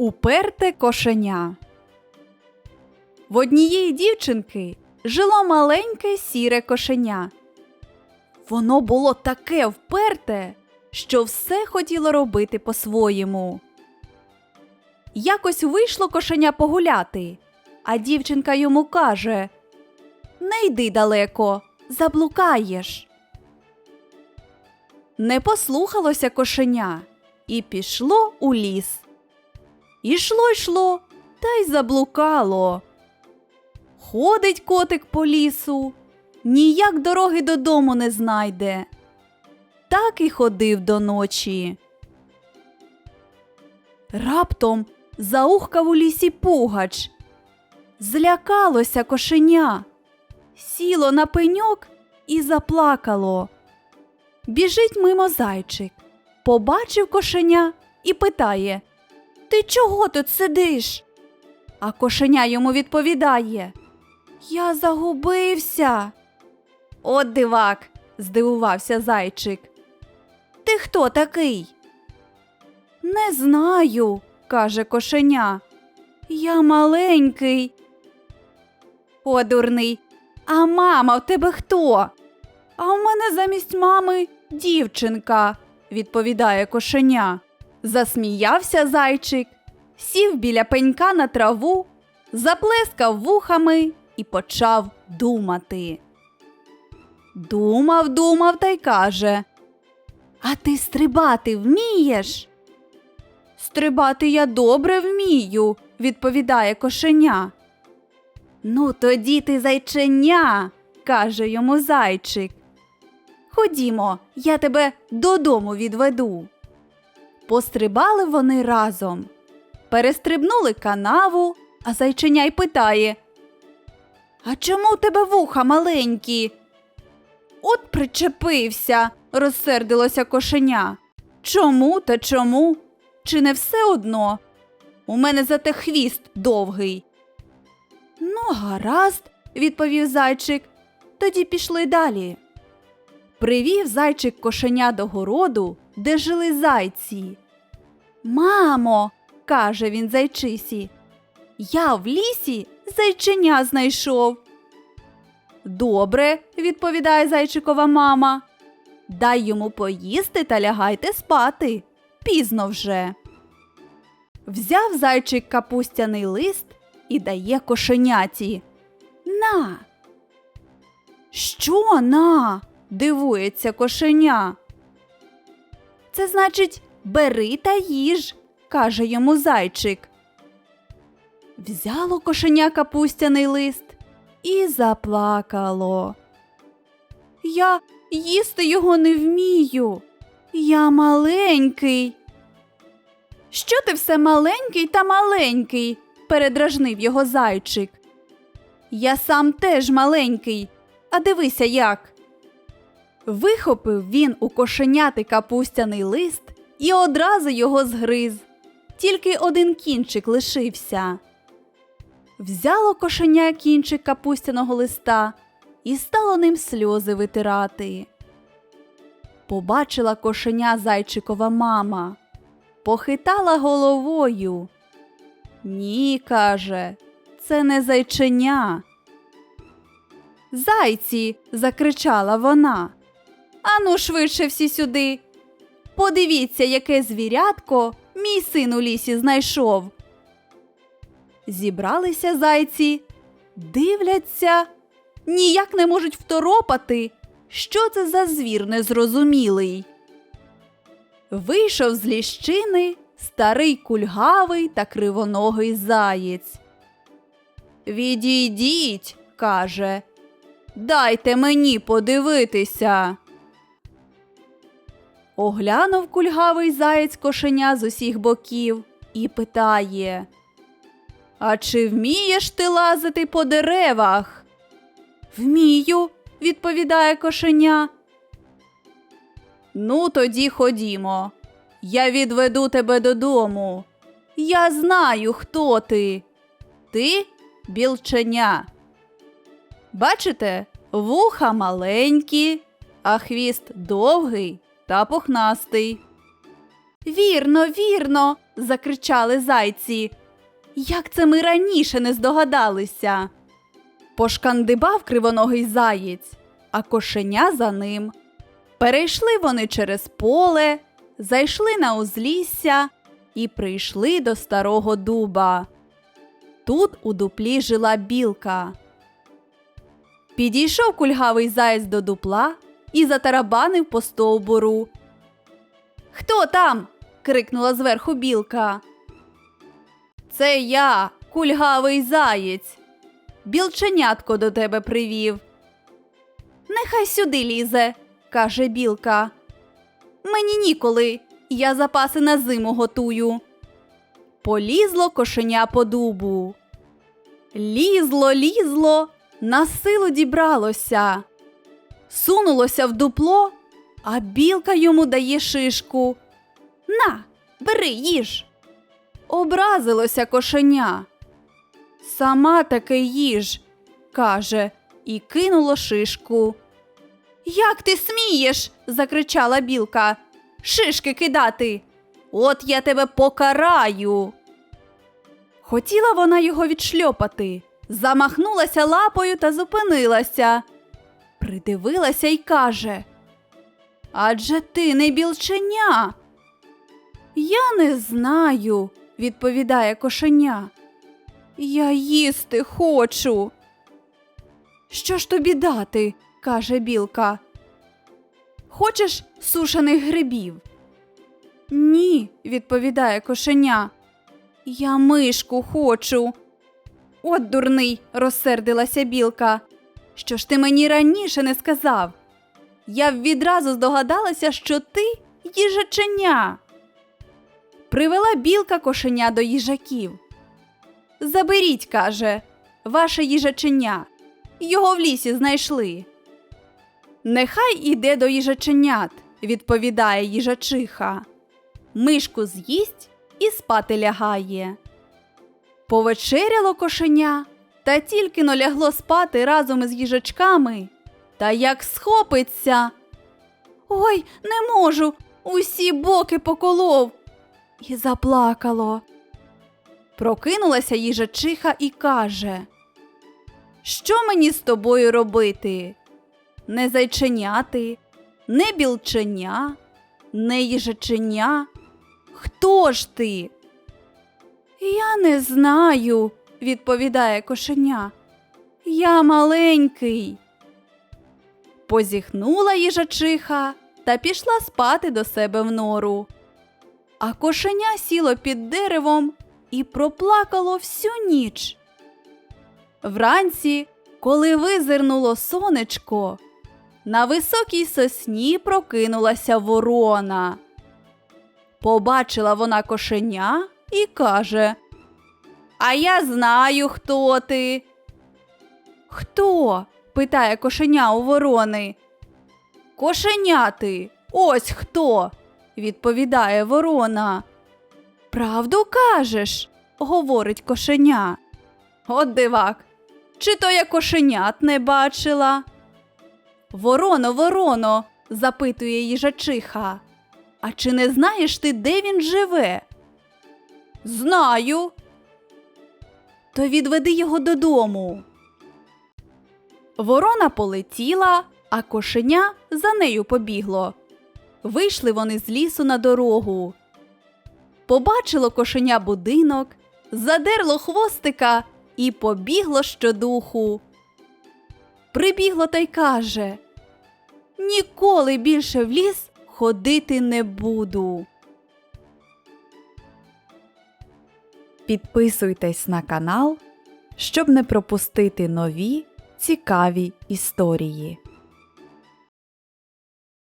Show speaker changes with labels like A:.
A: Уперте кошеня. В однієї дівчинки жило маленьке сіре кошеня. Воно було таке вперте, що все хотіло робити по-своєму. Якось вийшло кошеня погуляти, а дівчинка йому каже Не йди далеко, заблукаєш. Не послухалося кошеня і пішло у ліс. Ішло йшло, та й заблукало. Ходить котик по лісу, ніяк дороги додому не знайде. Так і ходив до ночі. Раптом заухкав у лісі пугач. Злякалося кошеня, сіло на пеньок і заплакало. Біжить мимо зайчик, побачив кошеня і питає Ти чого тут сидиш? А кошеня йому відповідає Я загубився. От дивак, здивувався зайчик. Ти хто такий? Не знаю, каже кошеня. Я маленький. О, дурний. А мама в тебе хто? А в мене замість мами дівчинка, відповідає кошеня. Засміявся зайчик, сів біля пенька на траву, заплескав вухами і почав думати. Думав, думав та й каже. А ти стрибати вмієш? Стрибати я добре вмію, відповідає кошеня. Ну, тоді ти зайченя, каже йому зайчик. Ходімо, я тебе додому відведу. Пострибали вони разом, перестрибнули канаву, а зайченя й питає А чому у тебе вуха маленькі? От причепився, розсердилося кошеня. Чому та чому? Чи не все одно? У мене зате хвіст довгий. Ну, гаразд, відповів зайчик. Тоді пішли далі. Привів зайчик кошеня до городу, де жили зайці. Мамо, каже він зайчисі, я в лісі зайченя знайшов. Добре, відповідає зайчикова мама. Дай йому поїсти та лягайте спати. Пізно вже. Взяв зайчик капустяний лист і дає кошеняті. На. Що на? дивується кошеня. Це значить, бери та їж, каже йому зайчик. Взяло кошеня капустяний лист і заплакало. Я їсти його не вмію. Я маленький. Що ти все маленький та маленький? передражнив його зайчик. Я сам теж маленький, а дивися як. Вихопив він у кошеняти капустяний лист і одразу його згриз. Тільки один кінчик лишився. Взяло кошеня кінчик капустяного листа і стало ним сльози витирати. Побачила кошеня зайчикова мама, похитала головою. Ні, каже, це не зайченя. Зайці, закричала вона. Ану, швидше всі сюди. Подивіться, яке звірятко мій син у лісі знайшов. Зібралися зайці, дивляться, ніяк не можуть второпати, що це за звір незрозумілий. Вийшов з ліщини старий кульгавий та кривоногий заєць. Відійдіть, каже, дайте мені подивитися. Оглянув кульгавий заєць кошеня з усіх боків і питає А чи вмієш ти лазити по деревах? Вмію, відповідає кошеня. Ну, тоді ходімо. Я відведу тебе додому. Я знаю, хто ти. Ти білченя. Бачите, вуха маленькі, а хвіст довгий та пухнастий. Вірно, вірно, закричали зайці. Як це ми раніше не здогадалися? Пошкандибав кривоногий заєць, а кошеня за ним. Перейшли вони через поле, зайшли на узлісся і прийшли до старого дуба. Тут у дуплі жила білка. Підійшов кульгавий заєць до дупла і затарабанив по стовбуру. Хто там? крикнула зверху білка. Це я, кульгавий заєць. Білченятко до тебе привів. Нехай сюди лізе, каже білка. Мені ніколи, я запаси на зиму готую. Полізло кошеня по дубу. Лізло, лізло, на силу дібралося. Сунулося в дупло, а білка йому дає шишку. На, бери їж. Образилося кошеня. Сама таки їж, каже, і кинуло шишку. Як ти смієш? закричала білка. Шишки кидати. От я тебе покараю. Хотіла вона його відшльопати, замахнулася лапою та зупинилася. Придивилася й каже. Адже ти не білченя. Я не знаю, відповідає кошеня. Я їсти хочу. Що ж тобі дати? каже білка. Хочеш сушених грибів? Ні, відповідає кошеня. Я мишку хочу. От дурний, розсердилася білка. Що ж ти мені раніше не сказав? Я б відразу здогадалася, що ти їжаченя. Привела білка кошеня до їжаків. Заберіть, каже, ваше їжаченя. Його в лісі знайшли. Нехай іде до їжаченят, відповідає їжачиха. Мишку з'їсть і спати лягає. Повечеряло кошеня, та тільки лягло спати разом із їжачками. Та як схопиться. Ой, не можу, усі боки поколов. І заплакало. Прокинулася їжачиха і каже: Що мені з тобою робити? Не зайченяти, не білченя, не їжаченя. Хто ж ти? Я не знаю, відповідає кошеня. Я маленький. Позіхнула їжачиха та пішла спати до себе в нору. А кошеня сіло під деревом і проплакало всю ніч. Вранці, коли визирнуло сонечко, на високій сосні прокинулася ворона. Побачила вона кошеня і каже: А я знаю, хто ти. Хто? питає кошеня у ворони. Кошеня ти, ось хто, відповідає ворона. Правду кажеш, говорить кошеня. От дивак, чи то я кошенят не бачила? Вороно, вороно, запитує їжачиха. А чи не знаєш ти, де він живе? Знаю. То відведи його додому. Ворона полетіла, а кошеня за нею побігло. Вийшли вони з лісу на дорогу. Побачило кошеня будинок, задерло хвостика і побігло щодуху. Прибігло та й каже: Ніколи більше в ліс ходити не буду. Підписуйтесь на канал, щоб не пропустити нові цікаві історії.